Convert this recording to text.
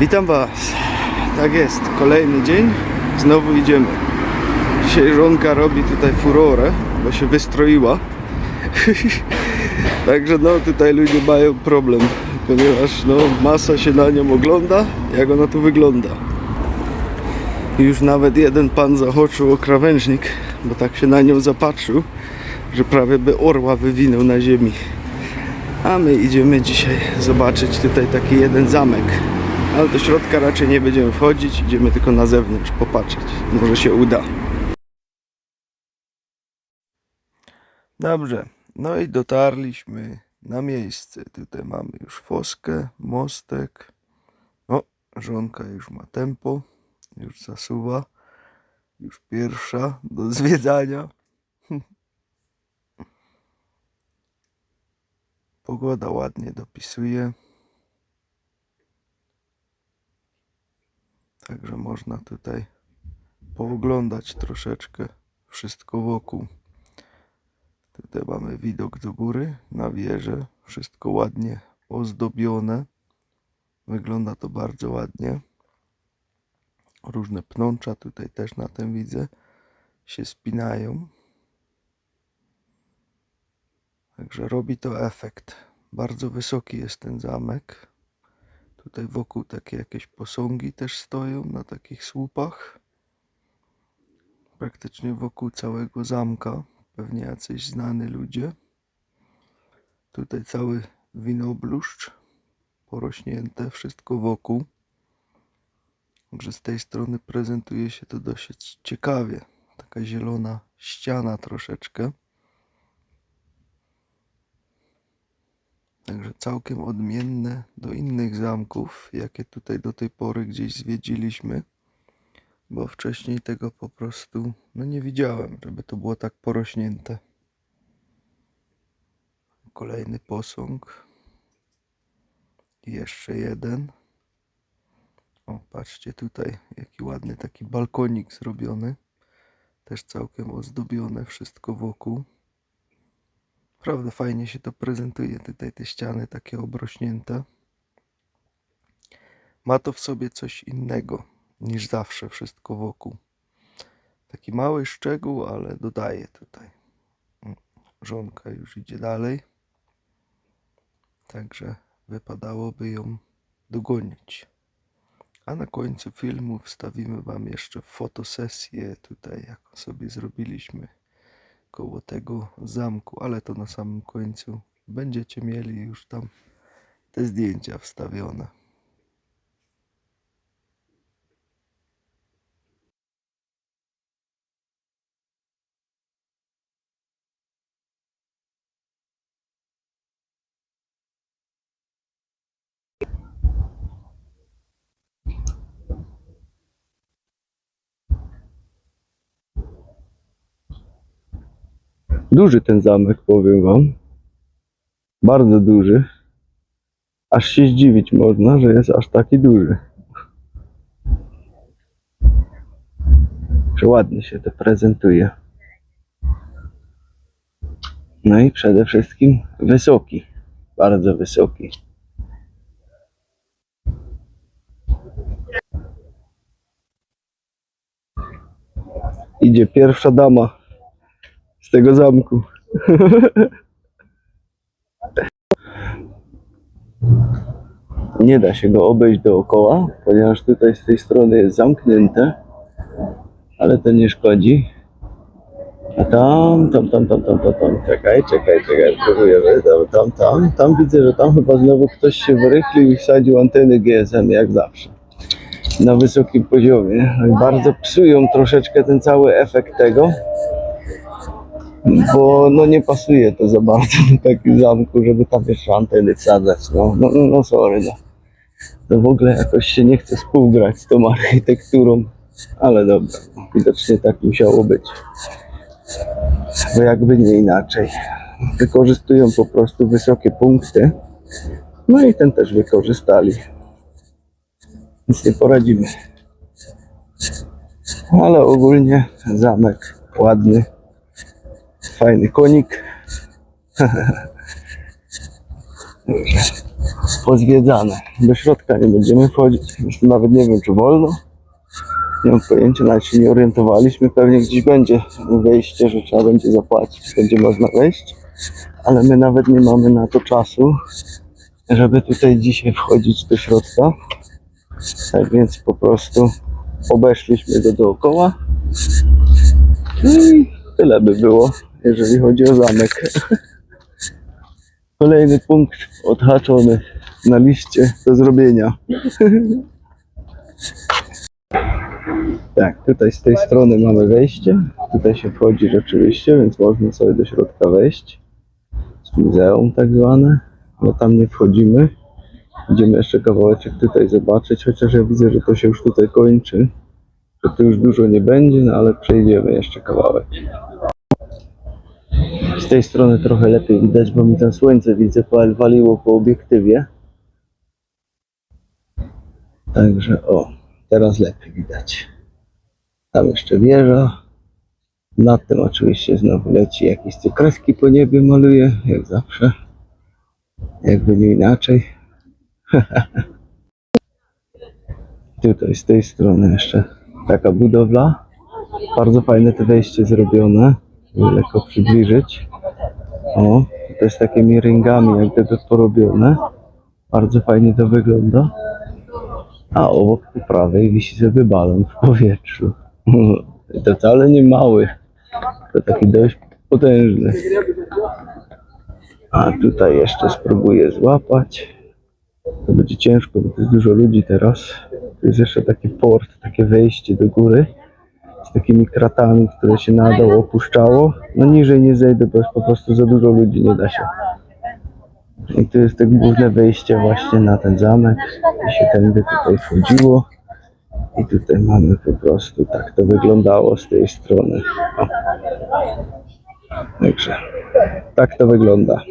Witam Was. Tak jest, kolejny dzień. Znowu idziemy. Dzisiaj żonka robi tutaj furorę, bo się wystroiła. Także no tutaj ludzie mają problem, ponieważ no masa się na nią ogląda, jak ona tu wygląda. I Już nawet jeden pan zachoczył o krawężnik, bo tak się na nią zapatrzył, że prawie by orła wywinął na ziemi. A my idziemy dzisiaj zobaczyć tutaj taki jeden zamek. Ale do środka raczej nie będziemy wchodzić, idziemy tylko na zewnątrz popatrzeć. Może się uda. Dobrze, no i dotarliśmy na miejsce. Tutaj mamy już foskę, mostek. O, żonka już ma tempo, już zasuwa. Już pierwsza do zwiedzania. Pogoda ładnie dopisuje. Także można tutaj pooglądać troszeczkę wszystko wokół. Tutaj mamy widok do góry na wieżę. Wszystko ładnie ozdobione. Wygląda to bardzo ładnie. Różne pnącza tutaj też na tym widzę się spinają. Także robi to efekt. Bardzo wysoki jest ten zamek. Tutaj wokół takie jakieś posągi też stoją na takich słupach. Praktycznie wokół całego zamka. Pewnie jacyś znani ludzie. Tutaj cały winobluszcz porośnięte, wszystko wokół. Także z tej strony prezentuje się to dosyć ciekawie. Taka zielona ściana troszeczkę. Także całkiem odmienne do innych zamków, jakie tutaj do tej pory gdzieś zwiedziliśmy, bo wcześniej tego po prostu no nie widziałem, żeby to było tak porośnięte. Kolejny posąg. Jeszcze jeden. O, patrzcie tutaj, jaki ładny taki balkonik zrobiony. Też całkiem ozdobione wszystko wokół. Naprawdę fajnie się to prezentuje, tutaj te ściany takie obrośnięte. Ma to w sobie coś innego niż zawsze wszystko wokół. Taki mały szczegół, ale dodaje tutaj. Mm, Żonka już idzie dalej. Także wypadałoby ją dogonić. A na końcu filmu wstawimy Wam jeszcze fotosesję tutaj, jaką sobie zrobiliśmy koło tego zamku, ale to na samym końcu będziecie mieli już tam te zdjęcia wstawione. Duży ten zamek, powiem wam. Bardzo duży. Aż się zdziwić można, że jest aż taki duży. Że ładnie się to prezentuje. No i przede wszystkim wysoki. Bardzo wysoki. Idzie pierwsza dama z tego zamku. Nie da się go obejść dookoła, ponieważ tutaj z tej strony jest zamknięte, ale to nie szkodzi. A tam, tam, tam, tam, tam, tam, tam, czekaj, czekaj, czekaj, próbujemy, tam, tam, tam, tam widzę, że tam chyba znowu ktoś się wyrychlił i wsadził anteny GSM, jak zawsze, na wysokim poziomie. Bardzo psują troszeczkę ten cały efekt tego bo no nie pasuje to za bardzo do takiego zamku, żeby tam jeszcze anteny wsadzać. No, no, no, no sorry. No. To w ogóle jakoś się nie chce współgrać z tą architekturą, ale dobra, no, widocznie tak musiało być. Bo jakby nie inaczej. Wykorzystują po prostu wysokie punkty. No i ten też wykorzystali. Nic nie poradzimy. Ale ogólnie zamek ładny. Fajny konik. Pozwiedzane. Do środka nie będziemy wchodzić. Nawet nie wiem, czy wolno. Nie mam pojęcia, nawet się nie orientowaliśmy. Pewnie gdzieś będzie wejście, że trzeba będzie zapłacić, będzie można wejść. Ale my nawet nie mamy na to czasu, żeby tutaj dzisiaj wchodzić do środka. Tak więc po prostu obeszliśmy go dookoła. No i tyle by było, jeżeli chodzi o zamek. Kolejny punkt odhaczony na liście do zrobienia. Tak, tutaj z tej strony mamy wejście. Tutaj się wchodzi rzeczywiście, więc można sobie do środka wejść. Z muzeum tak zwane. No tam nie wchodzimy. Idziemy jeszcze kawałeczek tutaj zobaczyć, chociaż ja widzę, że to się już tutaj kończy. Że tu już dużo nie będzie, no ale przejdziemy jeszcze kawałek. Z tej strony trochę lepiej widać, bo mi tam słońce widzę waliło po obiektywie. Także o, teraz lepiej widać. Tam jeszcze wieża. Nad tym oczywiście znowu leci jakieś tu po niebie maluje, jak zawsze. Jakby nie inaczej. Tutaj z tej strony jeszcze taka budowla. Bardzo fajne to wejście zrobione. Lekko przybliżyć. O, to jest takimi ringami jak gdyby porobione. Bardzo fajnie to wygląda. A obok po prawej wisi sobie balon w powietrzu. To wcale nie mały. To taki dość potężny. A tutaj jeszcze spróbuję złapać. To będzie ciężko, bo to jest dużo ludzi teraz. Tu jest jeszcze taki port, takie wejście do góry takimi kratami, które się na dół opuszczało. No niżej nie zejdę, bo po prostu za dużo ludzi, nie da się. I tu jest tak główne wejście właśnie na ten zamek. I się tędy tutaj wchodziło. I tutaj mamy po prostu, tak to wyglądało z tej strony. O. Także tak to wygląda.